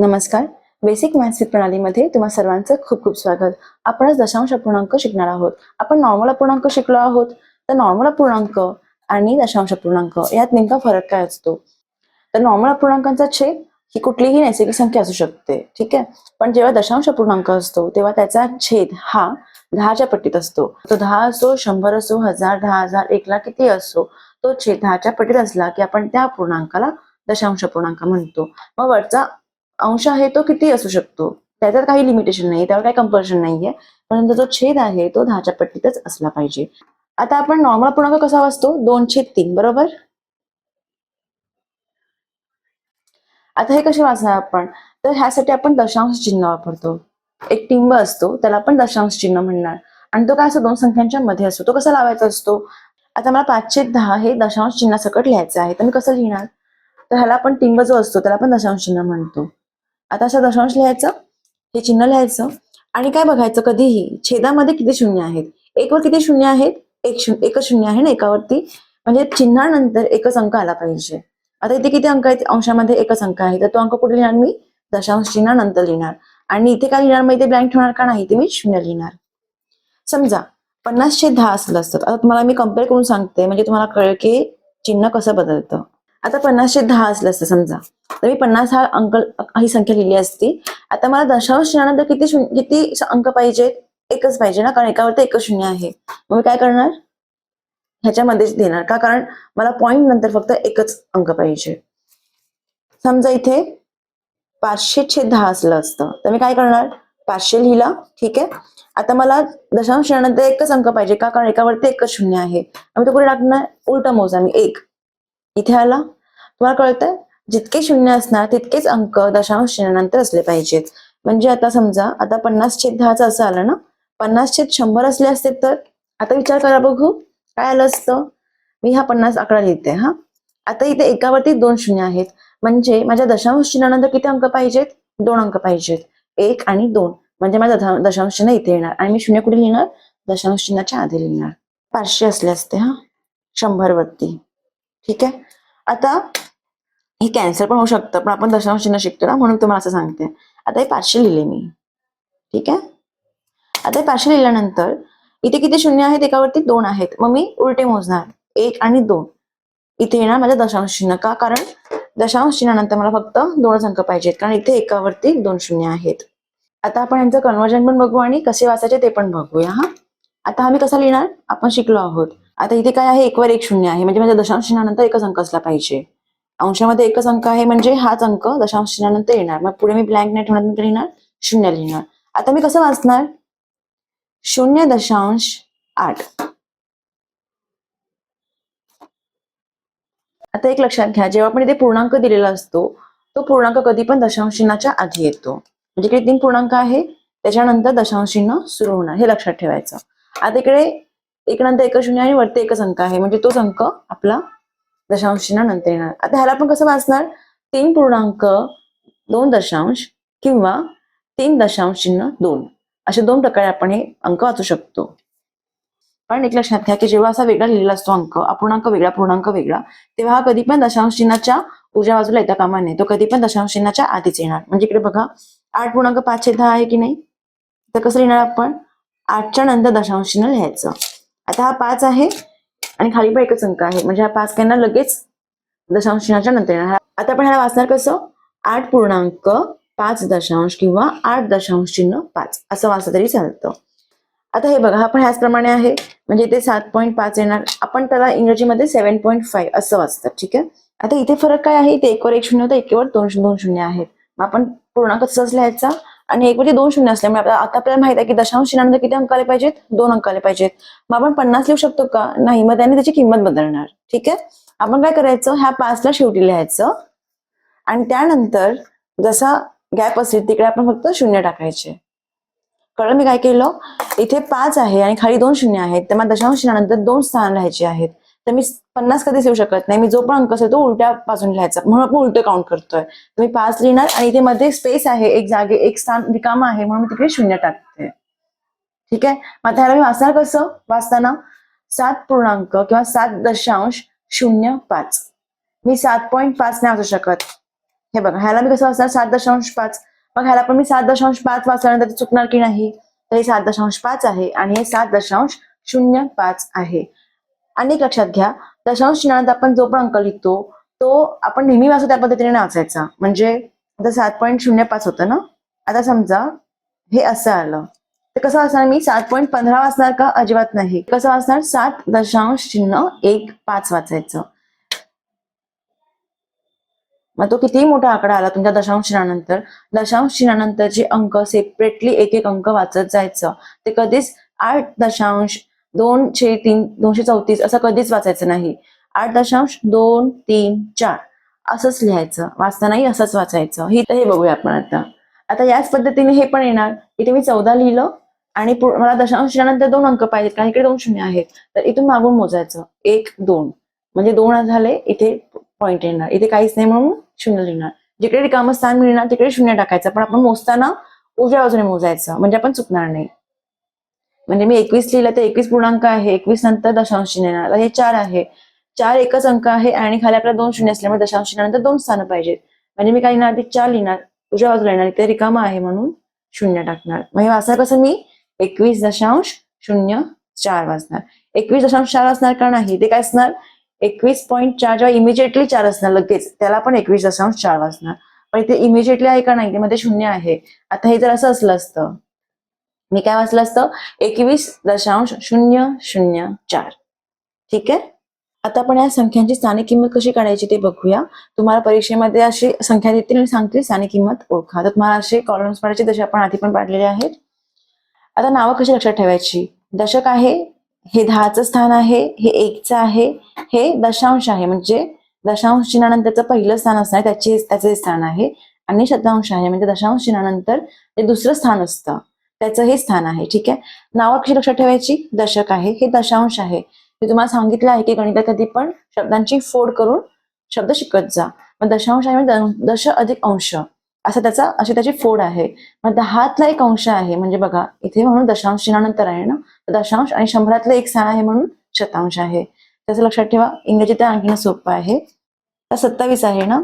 नमस्कार. Basic maths प्रणालीमध्ये तुम्हा सर्वांचं खूप खूप स्वागत. आपण आज दशांश अपूर्णांक शिकणार आहोत. आपण नॉर्मल अपूर्णांक शिकलो आहोत. तर नॉर्मल अपूर्णांक आणि दशांश अपूर्णांक यात नेमका फरक काय असतो? तर नॉर्मल अपूर्णांकांचा छेद ही कुठलीही नैसर्गिक संख्या असू शकते. ठीक आहे? पण जेव्हा दशांश अपूर्णांक असतो तेव्हा त्याचा छेद हा दहाच्या पट्टीत असतो. तो दहा असो शंभर असो हजार दहा हजार एक लाख किती असो तो छेद दहाच्या पट्टीत असला की आपण त्या अपूर्णांकाला दशांश अपूर्णांक म्हणतो. मग वरचा अंश आहे तो किती असू शकतो? त्याच्यात काही लिमिटेशन नाही त्यावर काही कंपल्शन नाहीये. परंतु जो छेद आहे तो दहाच्या पट्टीतच असला पाहिजे. आता आपण नॉर्मल पूर्णांक कसा वाचतो? दोन छेद तीन बरोबर? आता हे कसे वाचणार आपण? तर ह्यासाठी आपण दशांश चिन्ह वापरतो. एक टिंब असतो त्याला आपण दशांश चिन्ह म्हणणार. आणि तो काय असतो? दोन संख्यांच्या मध्ये असतो. तो कसा लावायचा असतो? आता मला पाचशे दहा हे दशांश चिन्हासकट लिहायचं आहे. तर मी कसं लिहिणार? तर ह्याला आपण टिंब जो असतो त्याला आपण दशांश चिन्ह म्हणतो. आता असं दशांश लिहायचं हे चिन्ह लिहायचं आणि काय बघायचं? कधीही छेदामध्ये किती शून्य आहेत? एकवर किती शून्य आहेत? एक शून्य एकच शून्य आहे ना एकावरती? म्हणजे चिन्हानंतर एकच अंक आला पाहिजे. आता इथे किती अंक आहेत? अंशामध्ये एकच अंक आहे. तर तो अंक कुठे लिहिणार मी? दशांश चिन्हानंतर लिहिणार. आणि इथे काय लिहिणार मग? इथे ब्लँक ठेवणार का नाही? ते मी शून्य लिहिणार. समजा पन्नासशे दहा असलं असतं. आता तुम्हाला मी कंपेअर करून सांगते. म्हणजे तुम्हाला कळेल की चिन्ह कसं बदलतं. आता पन्नासशे दहा असलं असतं समजा. तर मी पन्नास हा अंक ही संख्या लिहिली असती. आता मला दशांश चिन्हानंतर किती शून्य किती अंक पाहिजेत? एकच पाहिजे ना कारण एकावरती एकच शून्य आहे. मग मी काय करणार? ह्याच्यामध्येच देणार का? कारण मला पॉईंट नंतर फक्त एकच अंक पाहिजे. समजा इथे पाचशे छेद दहा असलं असतं. तर मी काय करणार? पाचशे लिहिला. ठीक आहे? आता मला दशांश चिन्हानंतर एकच अंक पाहिजे का? कारण एकावरती एकच शून्य आहे. आम्ही तो कुठे टाकणार? उलटा मोजा मी. एक. इथे आला. तुम्हाला कळतंय? जितके शून्य असणार तितकेच अंक दशांश चिन्हानंतर असले पाहिजेत. म्हणजे आता समजा आता पन्नास छेद दहाचं असं आलं ना? पन्नास छेद शंभर असले असते तर? आता विचार करा बघू. काय आलं असतं? मी हा पन्नास आकडा लिहिते हा. आता इथे एकावरती दोन शून्य आहेत. म्हणजे माझ्या दशांश चिन्हानंतर किती अंक पाहिजेत? दोन अंक पाहिजेत. एक आणि दोन. म्हणजे माझा दशांश चिन्ह इथे येणार. आणि मी शून्य कुठे लिहिणार? दशांश चिन्हाच्या आधी लिहिणार. पाचशे असले असते हा. शंभर वरती ठीक आहे? आता हे कॅन्सल पण होऊ शकतं पण आपण दशांश चिन्ह शिकतो ना म्हणून तुम्हाला असं सांगते. आता हे पाचशे लिहिले मी. ठीक आहे? आता हे पाचशे लिहिल्यानंतर इथे किती शून्य आहेत? एकावरती दोन आहेत. मग मी उलटे मोजणार. एक आणि दोन. इथे येणार माझं दशांश चिन्ह. का? कारण दशांश चिन्हानंतर मला फक्त दोनच अंक पाहिजेत. कारण इथे एकावरती दोन शून्य आहेत. आता आपण यांचं कन्वर्जन पण बघू आणि कसे वाचायचे ते पण बघूया हा? आता आम्ही कसा लिहिणार? आपण शिकलो आहोत. आता इथे काय आहे? एकवर एक शून्य आहे. म्हणजे माझ्या दशांश चिन्हानंतर एकच अंक असला पाहिजे. अंशामध्ये एकच अंक आहे म्हणजे हाच अंक दशांश चिन्हानंतर येणार. मग पुढे मी ब्लँक नाही ठेवणार नंतर लिहिणार शून्य लिहिणार. आता मी कसं वाचणार? शून्य दशांश आठ. आता एक लक्षात घ्या जेव्हा आपण इथे पूर्णांक दिलेला असतो तो पूर्णांक कधी पण दशांश चिन्हाच्या आधी येतो. म्हणजे इकडे तीन पूर्णांक आहे? त्याच्यानंतर दशांश चिन्ह सुरू होणार. हे लक्षात ठेवायचं. आता इकडे एक नंतर एक शून्य आणि वरती एकच अंक आहे. म्हणजे तोच अंक आपला दशांश चिन्ह नंतर येणार. आता ह्याला आपण कसं वाचणार? तीन पूर्णांक दोन दशांश किंवा तीन दशांश चिन्ह दोन. असे दोन प्रकारे आपण हे अंक वाचू शकतो. पण एक लक्षात घ्या की जेव्हा असा वेगळा लिहिलेला असतो अंक अपूर्णांक वेगळा पूर्णांक वेगळा तेव्हा हा कधी पण दशांश चिन्हाच्या उजव्या बाजूला येता कामा नये. तो कधी पण दशांश चिन्हाच्या आधीच येणार. म्हणजे इकडे बघा आठ पूर्णांक पाचशे दहा आहे की नाही? तर कसं लिहिणार आपण? आठच्या नंतर दशांश चिन्ह लिहायचं. आता हा पाच आहे आणि खाली पण एकच अंक आहे. म्हणजे हा पाच काय ना लगेच दशांश चिन्हाच्या नंतर येणार. आता आपण ह्याला वाचणार कसं? आठ पूर्णांक पाच दशांश किंवा आठ दशांश चिन्ह पाच. असं वाचलं तरी चालतं. आता हे बघा हा पण ह्याचप्रमाणे आहे. म्हणजे इथे सात पॉईंट पाच येणार. आपण त्याला इंग्रजीमध्ये सेव्हन पॉईंट फाईव्ह असं वाचतात. ठीक आहे? आता इथे फरक काय आहे? इथे एकवर एक शून्य होतं एकेवर दोन शून्य दोन शून्य आहेत मग आपण पूर्णांक तसंच लिहायचा. आणि एक म्हणजे दोन शून्य असल्यामुळे आपल्याला आता आपल्याला माहीत आहे की दशांश चिन्हानंतर किती अंक आले पाहिजेत? दोन अंक आले पाहिजेत. मग आपण पन्नास लिहू शकतो का? नाही मग त्याने त्याची किंमत बदलणार. ठीक आहे? आपण काय करायचं? ह्या पाचला शेवटी लिहायचं. आणि त्यानंतर जसा गॅप असेल तिकडे आपण फक्त शून्य टाकायचे. कळलं मी काय केलं? इथे पाच आहे आणि खाली दोन शून्य आहेत. तर मला दशांश चिन्हानंतर दोन स्थान राहायचे आहेत. तर मी पन्नास कधीच येऊ शकत नाही. मी जो पण अंक असेल तो उलट्या बाजून लिहायचा. म्हणून आपण उलट काउंट करतोय. मी पाच लिहिणार आणि इथे मध्ये स्पेस आहे एक जागे एक स्थान रिकामा आहे म्हणून मी तिकडे शून्य टाकते. ठीक आहे? मग ह्याला मी वाचणार कसं? वाचताना सात पूर्णांक किंवा सात दशांश शून्य पाच. मी सात पॉईंट पाच नाही वाचू शकत. हे बघा ह्याला मी कसं वाचणार? सात दशांश पाच. मग ह्याला पण मी सात दशांश पाच वाचल्यानंतर तर चुकणार की नाही? तर हे सात दशांश पाच आहे आणि हे सात दशांश शून्य पाच आहे. आणि एक लक्षात घ्या दशांश चिन्हात आपण जो पण अंक लिहितो तो आपण नेहमी वाचू त्या पद्धतीने वाचायचा म्हणजे आता सात पॉईंट शून्य पाच होतं ना? आता समजा हे असं आलं. तर कसं वाचणार मी? सात पॉईंट पंधरा वाचणार का? अजिबात नाही. कसं वाचणार? सात दशांश चिन्ह एक पाच वाचायचं. मग तो कितीही मोठा आकडा आला तुमच्या दशांश चिन्हानंतर दशांश चिन्हानंतरचे अंक सेपरेटली एक एक अंक वाचत जायचं. ते कधीच आठ दशांश दोनशे तीन दोनशे चौतीस असं कधीच वाचायचं नाही. आठ दशांश दोन तीन चार. असंच लिहायचं. वाचतानाही असंच वाचायचं. ही तर हे बघूया आपण आता. आता याच पद्धतीने हे पण येणार. इथे मी चौदा लिहिलं आणि मला दशांश चिन्हानंतर दोन अंक पाहिजेत कारण इकडे दोन शून्य आहेत. तर इथून मागून मोजायचं. एक दोन. म्हणजे दोन झाले इथे पॉईंट येणार. इथे काहीच नाही म्हणून शून्य लिहिणार. जिकडे रिकामं स्थान मिळणार तिकडे शून्य टाकायचं. पण आपण मोजताना उजव्या बाजूने मोजायचं. म्हणजे आपण चुकणार नाही. म्हणजे मी एकवीस लिहिलं तर एकवीस पूर्णांक आहे एकवीस नंतर दशांश चिन्ह येणार. हे चार आहे. चार एकच अंक आहे आणि खाली आपल्याला दोन शून्य असल्यामुळे दशांश चिन्हानंतर दोन स्थानं पाहिजेत. म्हणजे मी काय लिहिणार आधी चार लिहिणार उजव्या बाजूला येणार इथे रिकामा आहे म्हणून शून्य टाकणार. मग हे वाचणार कसं मी एकवीस दशांश शून्य चार वाचणार. एकवीस दशांश चार असणार का नाही? ते काय असणार? एकवीस पॉईंट चार जेव्हा इमिजिएटली चार असणार लगेच त्याला पण एकवीस दशांश चार वाचणार. पण इथे इमिजिएटली आहे का नाही? ते मध्ये शून्य आहे. आता हे जर असं असलं असतं मी काय वाचलं असतं? एकवीस दशांश शून्य शून्य चार. ठीक आहे? आता आपण या संख्यांची स्थानिक किंमत कशी काढायची ते बघूया. तुम्हाला परीक्षेमध्ये अशी संख्या देतील आणि सांगतील स्थानिक किंमत ओळखा. तर तुम्हाला असे कॉलम्स पाडायचे जसे आपण आधी पण पाडलेले आहेत. आता नावं कशी लक्षात ठेवायची? दशक आहे हे दहाचं स्थान आहे हे एकचं आहे हे दशांश आहे. म्हणजे दशांश चिन्हानंतरचं पहिलं स्थान असणार त्याचे त्याचे स्थान आहे. आणि शतांश आहे म्हणजे दशांश चिन्हानंतर ते दुसरं स्थान असतं. त्याचं हे स्थान आहे ठीक आहे? नावं कशी लक्षात ठेवायची? दशक आहे. हे दशांश आहे. मी तुम्हाला सांगितलं आहे की गणितात कधी पण शब्दांची फोड करून शब्द शिकत जा. मग दशांश आहे म्हणजे दश अधिक अंश. असं त्याचा अशी त्याची फोड आहे. मग दहातला एक अंश आहे. म्हणजे बघा इथे म्हणून दशांश चिन्हानंतर आहे ना? दशांश आणि शंभरातलं एक स्थान आहे म्हणून शतांश आहे. त्याचं लक्षात ठेवा. इंग्रजी तर आणखीन सोपं आहे. तर सत्तावीस आहे ना?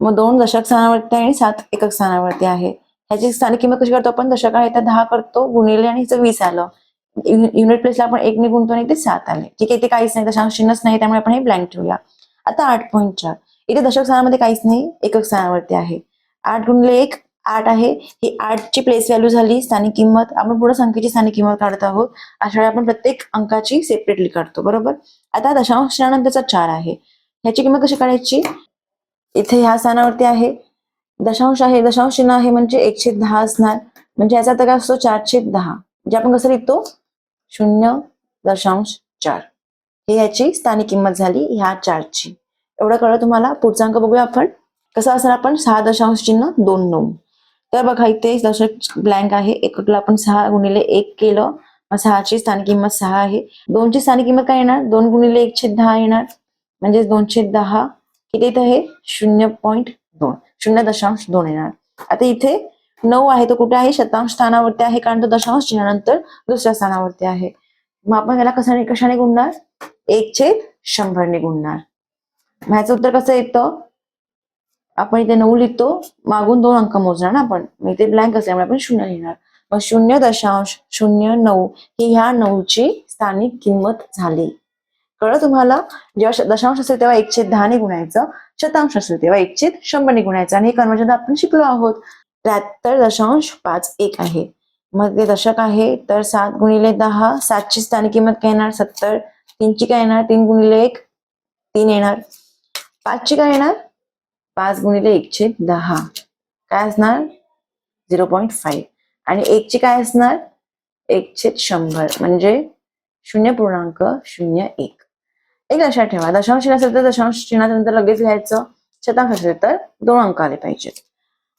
मग दोन दशक स्थानावरती आहे आणि सात एकक स्थानावरती आहे. ह्याची स्थानिक किंमत कशी करतो आपण? दशक आहे तर दहा करतो गुणिले आणि हिचं वीस आलं. युनिट प्लेसला आपण एक ने गुणतो आणि ते सात आले. ठीक आहे इथे काहीच नाही. दशांश चिन्हच नाही त्यामुळे आपण हे ब्लँक ठेवूया. आता आठ पॉईंट चार. इथे दशक स्थानामध्ये काहीच नाही एकक स्थानावरती आहे. आठ गुणिले एक आठ आहे. ही आठची प्लेस व्हॅल्यू झाली स्थानिक किंमत. आपण पुढे संख्येची स्थानिक किंमत काढत आहोत. अशा वेळी आपण प्रत्येक अंकाची सेपरेटली काढतो. बरोबर? आता दशांश चिन्हानंतरचा चार आहे. ह्याची किंमत कशी काढायची? इथे ह्या स्थानावरती आहे. दशांश आहे दशांश चिन्ह आहे म्हणजे एकशे दहा असणार. म्हणजे याचा तर काय असतो? चारशे दहा. म्हणजे आपण कसं लिहितो? शून्य दशांश चार. हे याची स्थानिक किंमत झाली ह्या चारची. एवढं कळलं तुम्हाला? पुढचा अंक बघूया आपण. कसं असणार आपण? सहा दशांश चिन्ह दोन नऊ. तर बघा इथे दशक ब्लँक आहे. एकला आपण सहा गुणिले एक केलं. मग सहाची स्थानिक किंमत सहा आहे. दोनची स्थानिक किंमत काय येणार? दोन गुणिले एकशे दहा येणार. म्हणजे दोनशे दहा. किती येत आहे? शून्य पॉईंट दोन. शून्य दशांश दोन येणार. आता इथे नऊ आहे तो कुठे आहे? शतांश स्थानावरती आहे कारण तो दशांश चिन्हानंतर दुसऱ्या स्थानावरती आहे. मग आपण याला कशाने कशाने गुणणार? एक छेद शंभरने गुणणार. ह्याचं उत्तर कसं येतं? आपण इथे नऊ लिहितो मागून दोन अंक मोजणार ना आपण. मग इथे ब्लँक असल्यामुळे आपण शून्य लिहिणार. मग शून्य दशांश शून्य नऊ ही ह्या नऊची स्थानिक किंमत झाली. कळलं तुम्हाला? जेव्हा दशांश असेल तेव्हा एकशे दहाने गुणायचं शतांश असेल तेव्हा एकशे शंभरने गुणायचं. आणि हे कन्वर्जन आपण शिकलो आहोत. त्र्याहत्तर दशांश पाच एक आहे. मग ते दशक आहे तर सात गुणिले दहा सातची स्थानिक किंमत काय येणार? सत्तर. तीनची काय येणार? तीन गुणिले एक तीन येणार. पाचची काय येणार? पाच गुणिले एकशे दहा. काय असणार? Zero point five. आणि एकची काय असणार? एकशे शंभर. म्हणजे शून्य पूर्णांक शून्य एक. एक लक्षात ठेवा. दशांश चिन्ह असेल तर दशांश चिन्हानंतर लगेच घ्यायचं शतांश असेल तर दोन अंक आले पाहिजेत.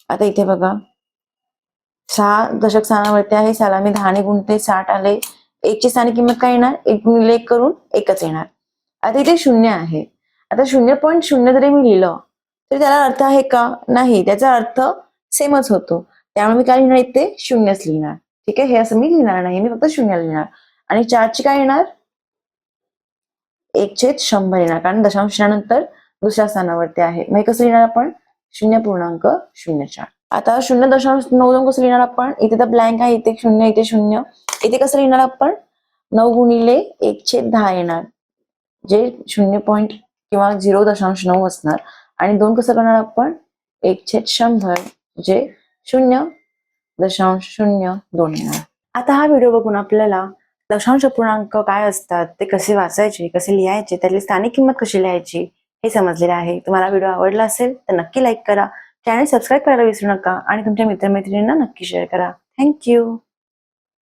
आता इथे बघा. सहा दशक स्थानावरती आहे. साला मी दहाने गुणते साठ आले. एकची स्थानिक किंमत काय येणार? एक गुणिले एक करून एकच येणार. आता इथे शून्य आहे. आता शून्य पॉईंट शून्य जरी मी लिहिलं तरी त्याला अर्थ आहे का? नाही. त्याचा अर्थ सेमच होतो. त्यामुळे मी काय लिहिणार? इथे शून्यच लिहिणार. ठीक आहे? हे असं मी लिहिणार नाही. मी फक्त शून्य लिहिणार. आणि चारची काय येणार? एक छेद शंभर येणार. कारण दशांशानंतर दुसऱ्या स्थानावरती आहे. मग कसं लिहिणार आपण? शून्य पूर्णांक शून्य चार. आता शून्य दशांश नऊ दोन कसं लिहिणार आपण? इथे तर ब्लँक आहे. इथे शून्य इथे शून्य. इथे कसं लिहिणार आपण? नऊ गुणिले एक छेद दहा येणार. जे शून्य पॉईंट किंवा झिरो दशांश नऊ असणार. आणि दोन कसं करणार आपण? एक छेद शंभर जे शून्य दशांश शून्य दोन येणार. आता हा व्हिडिओ बघून आपल्याला दशांश पूर्णांक काय असतात? ते कसे वाचायचे? कसे लिहायचे? त्यातली स्थानिक किंमत कशी लिहायची? हे समजलेलं आहे. तुम्हाला व्हिडिओ आवडला असेल तर नक्की लाईक करा. चॅनल सबस्क्राईब करायला विसरू नका आणि तुमच्या मित्रमैत्रिणींना नक्की शेअर करा. थँक्यू